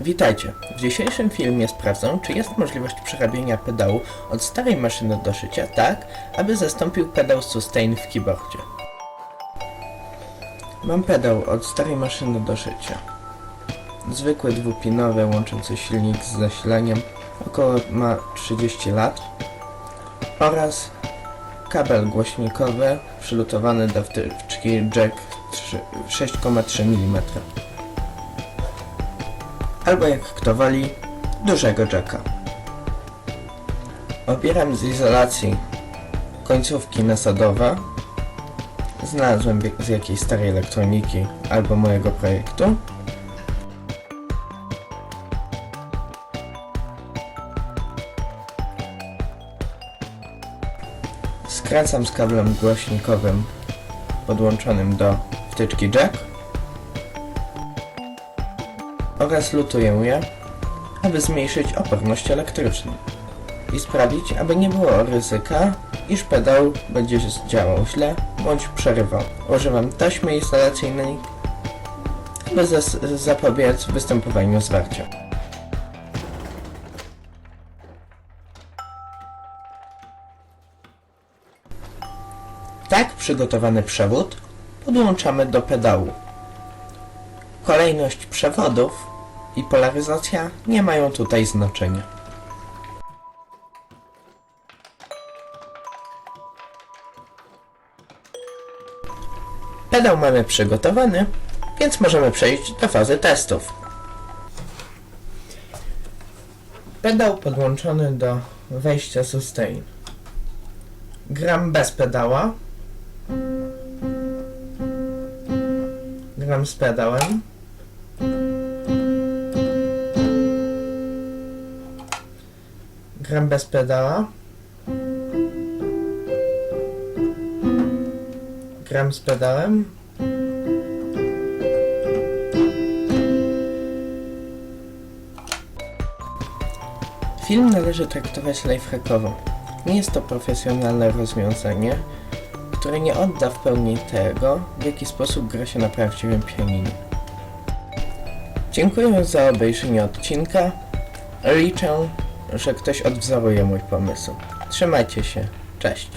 Witajcie. W dzisiejszym filmie sprawdzę, czy jest możliwość przerabiania pedału od starej maszyny do szycia tak, aby zastąpił pedał sustain w keyboardzie. Mam pedał od starej maszyny do szycia. Zwykły dwupinowy łączący silnik z zasilaniem, około ma 30 lat oraz kabel głośnikowy przylutowany do wtyczki jack 3 6,3 mm albo jak kto woli, dużego jacka. Obieram z izolacji końcówki nasadowe. Znalazłem z jakiejś starej elektroniki albo mojego projektu. Skracam z kablem głośnikowym podłączonym do wtyczki jack oraz lutuję je, aby zmniejszyć oporność elektryczną i sprawić, aby nie było ryzyka, iż pedał będzie działał źle bądź przerywał. Używam taśmy instalacyjnej, aby zapobiec występowaniu zwarcia. Tak przygotowany przewód podłączamy do pedału. Kolejność przewodów i polaryzacja nie mają tutaj znaczenia. Pedał mamy przygotowany, więc możemy przejść do fazy testów. Pedał podłączony do wejścia sustain. Gram bez pedała. Gram z pedałem. Gram bez pedała. Gram z pedałem. Film należy traktować lifehackowo. Nie jest to profesjonalne rozwiązanie, które nie odda w pełni tego, w jaki sposób gra się na prawdziwym pianinie. Dziękuję za obejrzenie odcinka. Liczę, że ktoś odwzoruje mój pomysł. Trzymajcie się. Cześć.